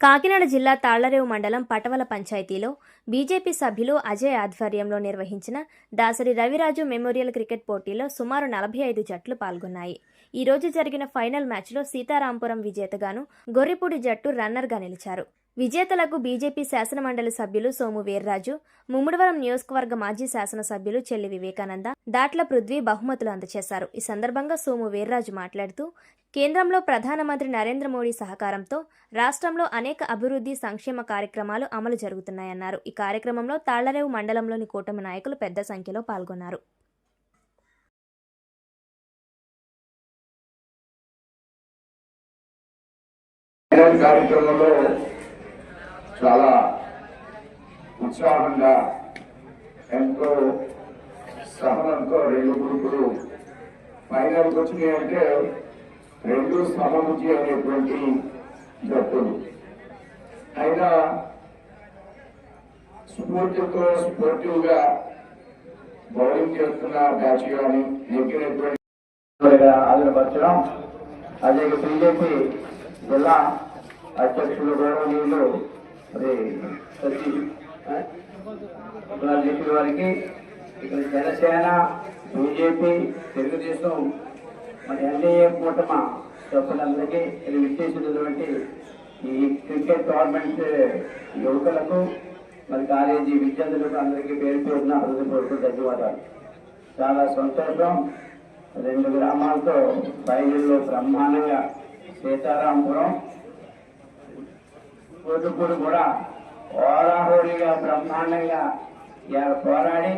కాకినాడ జిల్లా తాళ్ళరేవు మండలం పటవల పంచాయతీలో బీజేపీ సభ్యులు అజయ్ ఆధ్వర్యంలో నిర్వహించిన దాసరి రవిరాజు మెమోరియల్ క్రికెట్ పోటీలో సుమారు నలభై ఐదు జట్లు పాల్గొన్నాయి. ఈ రోజు జరిగిన ఫైనల్ మ్యాచ్లో సీతారాంపురం విజేతగాను గొర్రిపూడి జట్టు రన్నర్గా నిలిచారు. విజేతలకు బీజేపీ శాసనమండలి సభ్యులు సోము వీర్రాజు ముమ్మడివరం నియోజకవర్గ మాజీ శాసనసభ్యులు చెల్లి వివేకానంద దాట్ల పృథ్వీ బహుమతులు అందజేశారు ఈ సందర్భంగా సోము వీర్రాజు మాట్లాడుతూ కేంద్రంలో ప్రధానమంత్రి నరేంద్ర మోడీ సహకారంతో రాష్ట్రంలో అనేక అభివృద్ధి సంక్షేమ కార్యక్రమాలు అమలు జరుగుతున్నాయన్నారు. ఈ కార్యక్రమంలో తాళ్ళరేవు మండలంలోని కూటమి నాయకులు పెద్ద సంఖ్యలో పాల్గొన్నారు. కార్యక్రమంలో చాలా ఉత్సాహంగా ఎంతో సహనంతో రెండు గ్రూపులు ఫైనల్కి వచ్చినాయి అంటే రెండు సమముచి అనేటువంటి జట్టులు. అయినా స్ఫూర్తితో స్పోర్టివ్గా బౌలింగ్ చేస్తున్న బ్యాచ్ కానీ నెగ్గినటువంటి ఆదరపరచడం అదే బీజేపీ జిల్లా అధ్యక్షులు గౌరవనీయులు చెప్పిన వారికి ఇక్కడ జనసేన బీజేపీ తెలుగుదేశం మరి ఎన్డీఏ కూటమ సభ్యులందరికీ ఇది విచ్చేసినటువంటి ఈ క్రికెట్ టోర్నమెంట్ యువకులకు మరి కాలేజీ విద్యార్థులకు అందరికీ పేరు పేరున హృదయపూర్వక ధన్యవాదాలు. చాలా సంతోషం. రెండు గ్రామాలతో బయలులో బ్రహ్మాండంగా సీతారాంపురం కోటుపూడి కూడా హోరాహోరీగా బ్రహ్మాండంగా ఇవాళ పోరాడి